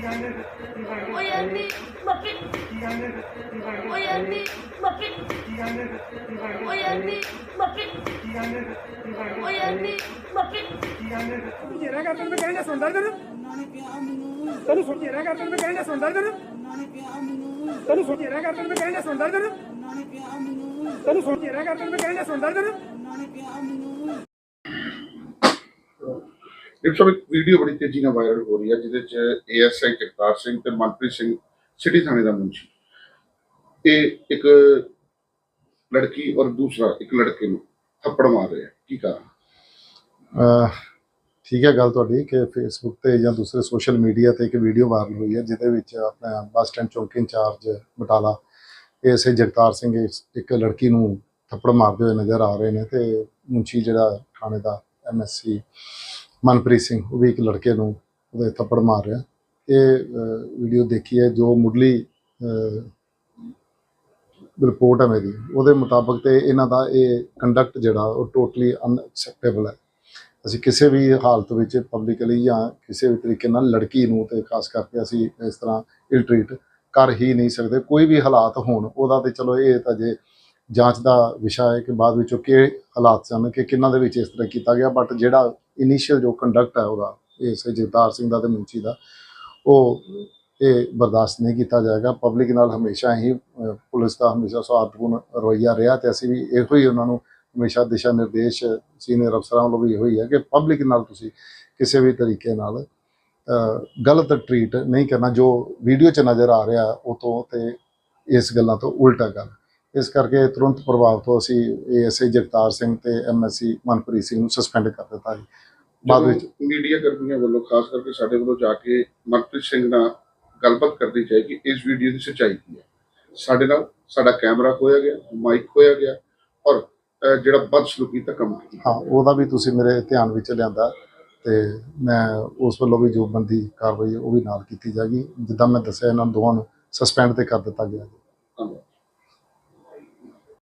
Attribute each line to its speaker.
Speaker 1: ਓ ਯਾਰ ਮੀ ਬੱਪੀ ਓ ਯਾਰ ਮੀ ਰਹਿ
Speaker 2: ਓ ਯਾਰ ਮੀ ਬੱਪੀ ਓ ਤੈਨੂੰ ਕਹਿੰਦਾ ਸੁਣਦਾ ਤੈਨੂੰ ਤੈਨੂੰ ਸੁਣ ਜਿਹੜਾ ਕਰ ਤੈਨੂੰ ਕਹਿੰਦਾ ਸੁਣਦਾ ਤੈਨੂੰ ਤੈਨੂੰ ਸੁਣ ਜਿਹੜਾ ਸੁਣਦਾ ਤੈਨੂੰ ਤੈਨੂੰ
Speaker 3: ਇਸ ਇੱਕ ਵੀਡੀਓ ਬੜੀ ਤੇਜ਼ੀ ਨਾਲ ਵਾਇਰਲ ਹੋ ਰਹੀ ਹੈ, ਜਿਹਦੇ ਚ ਏਐਸਆਈ ਜਗਤਾਰ ਸਿੰਘ ਤੇ ਮਨਪ੍ਰੀਤ ਸਿੰਘ ਸਿਟੀ ਥਾਣੇ ਦਾ ਮੁੰਸ਼ੀ ਇਹ ਇੱਕ ਲੜਕੀ ਔਰ ਦੂਸਰਾ ਇੱਕ ਲੜਕੇ ਨੂੰ ਥੱਪੜ ਮਾਰ ਰਿਹਾ ਕੀ ਕਾਰਨ?
Speaker 4: ਠੀਕ ਹੈ ਗੱਲ ਤੁਹਾਡੀ ਕਿ ਫੇਸਬੁੱਕ ਤੇ ਜਾਂ ਦੂਸਰੇ ਸੋਸ਼ਲ ਮੀਡੀਆ ਤੇ ਇੱਕ ਵੀਡੀਓ ਵਾਇਰਲ ਹੋਈ ਹੈ, ਜਿਹਦੇ ਵਿੱਚ ਆਪਣਾ ਬੱਸ ਸਟੈਂਡ ਚੌਂਕੀ ਇੰਚਾਰਜ ਬਟਾਲਾ ਐਸਏ ਜਗਤਾਰ ਸਿੰਘ ਇੱਕ ਲੜਕੀ ਨੂੰ ਥੱਪੜ ਮਾਰਦੇ ਹੋਏ ਨਜ਼ਰ ਆ ਰਹੇ ਨੇ ਤੇ ਮੁੰਸ਼ੀ ਜਿਹੜਾ ਥਾਣੇ ਦਾ ਐਮਐਸਸੀ ਮਨਪ੍ਰੀਤ ਸਿੰਘ, ਉਹ ਵੀ ਇੱਕ ਲੜਕੇ ਨੂੰ ਉਹਦੇ ਥੱਪੜ ਮਾਰ ਰਿਹਾ। ਇਹ ਵੀਡੀਓ ਦੇਖੀ ਹੈ, ਜੋ ਮੁੱਢਲੀ ਰਿਪੋਰਟ ਹੈ ਮੇਰੀ। ਉਹਦੇ ਮੁਤਾਬਕ ਤੇ ਇਹਨਾਂ ਦਾ ਇਹ ਕੰਡਕਟ ਜਿਹੜਾ, ਉਹ ਟੋਟਲੀ ਅਨਐਕਸੈਪਟੇਬਲ ਹੈ। ਅਸੀਂ ਕਿਸੇ ਵੀ ਹਾਲਤ ਵਿੱਚ ਪਬਲਿਕਲੀ ਜਾਂ ਕਿਸੇ ਵੀ ਤਰੀਕੇ ਨਾਲ ਲੜਕੀ ਨੂੰ ਤੇ ਖਾਸ ਕਰਕੇ ਅਸੀਂ ਇਸ ਤਰ੍ਹਾਂ ਇਲ ਟ੍ਰੀਟ ਕਰ ਹੀ ਨਹੀਂ ਸਕਦੇ। ਕੋਈ ਵੀ ਹਾਲਾਤ ਹੋਣ, ਉਹਦਾ ਤੇ ਚਲੋ ਇਹ ਤਾਂ ਜੇ ਜਾਂਚ ਦਾ ਵਿਸ਼ਾ ਹੈ ਕਿ ਬਾਅਦ ਵਿੱਚੋਂ ਕਿ ਹਾਲਾਤ ਸਨ, ਕਿ ਕਿੰਨਾਂ ਦੇ ਵਿੱਚ ਇਸ ਤਰ੍ਹਾਂ ਕੀਤਾ ਗਿਆ ਬਟ ਜਿਹੜਾ ਇਨੀਸ਼ੀਅਲ ਜੋ ਕੰਡਕਟ ਹੈ ਉਹਦਾ ਇਸ ਜਗਤਾਰ ਸਿੰਘ ਦਾ ਤੇ ਮੁੰਚੀ ਦਾ, ਉਹ ਇਹ ਬਰਦਾਸ਼ਤ ਨਹੀਂ ਕੀਤਾ ਜਾਏਗਾ। ਪਬਲਿਕ ਨਾਲ ਹਮੇਸ਼ਾ ਹੀ ਪੁਲਿਸ ਦਾ ਹਮੇਸ਼ਾ ਸਵਾਰਥਪੂਰਨ ਰਵੱਈਆ ਰਿਹਾ ਤੇ ਅਸੀਂ ਵੀ ਇਹੋ ਹੀ ਉਹਨਾਂ ਨੂੰ ਹਮੇਸ਼ਾ ਦਿਸ਼ਾ ਨਿਰਦੇਸ਼ ਸੀਨੀਅਰ ਅਫਸਰਾਂ ਵੱਲੋਂ ਵੀ ਇਹੋ ਹੀ ਹੈ ਕਿ ਪਬਲਿਕ ਨਾਲ ਤੁਸੀਂ ਕਿਸੇ ਵੀ ਤਰੀਕੇ ਨਾਲ ਗਲਤ ਟਰੀਟ ਨਹੀਂ ਕਰਨਾ, ਜੋ ਵੀਡੀਓ 'ਚ ਨਜ਼ਰ ਆ ਰਿਹਾ ਉਹ ਤੋਂ ਤੇ ਇਸ ਗੱਲਾਂ ਤੋਂ ਉਲਟਾ ਗੱਲ ਇਸ ਕਰਕੇ ਤੁਰੰਤ ਪ੍ਰਭਾਵ ਤੋਂ ਅਸੀਂ ਏਐਸਆਈ ਜਗਤਾਰ ਸਿੰਘ ਤੇ ਐਮਐਸਸੀ ਮਨਪ੍ਰੀਤ ਸਿੰਘ ਨੂੰ ਸਸਪੈਂਡ ਕਰ ਦਿੱਤਾ ਜੀ। ਬਾਅਦ ਵਿੱਚ
Speaker 3: ਮੀਡੀਆ ਕਰਮੀਆਂ ਵੱਲੋਂ ਖਾਸ ਕਰਕੇ ਸਾਡੇ ਵੱਲੋਂ ਜਾ ਕੇ ਮਨਪ੍ਰੀਤ ਸਿੰਘ ਨਾਲ ਗੱਲਬਾਤ ਕਰਨੀ ਚਾਹੀਦੀ ਇਸ ਵੀਡੀਓ ਦੀ ਸੱਚਾਈ ਕੀ ਹੈ? ਸਾਡੇ ਨਾਲ ਸਾਡਾ ਕੈਮਰਾ ਖੋਇਆ ਗਿਆ ਮਾਈਕ ਖੋਇਆ ਗਿਆ ਔਰ ਜਿਹੜਾ ਬਦਸਲੂਕੀ ਦਾ ਕੰਮ ਕੀਤਾ
Speaker 4: ਹਾਂ ਉਹਦਾ ਵੀ ਤੁਸੀਂ ਮੇਰੇ ਧਿਆਨ ਵਿੱਚ ਲਿਆਂਦਾ ਤੇ ਮੈਂ ਉਸ ਵੱਲੋਂ ਵੀ ਜੋ ਬੰਦੀ ਕਾਰਵਾਈ ਉਹ ਵੀ ਨਾਲ ਕੀਤੀ ਜਾਏਗੀ। ਜਿੱਦਾਂ ਮੈਂ ਦੱਸਿਆ ਇਹਨਾਂ ਦੋਵਾਂ ਨੂੰ ਸਸਪੈਂਡ ਤੇ ਕਰ ਦਿੱਤਾ ਗਿਆ ਜੀ।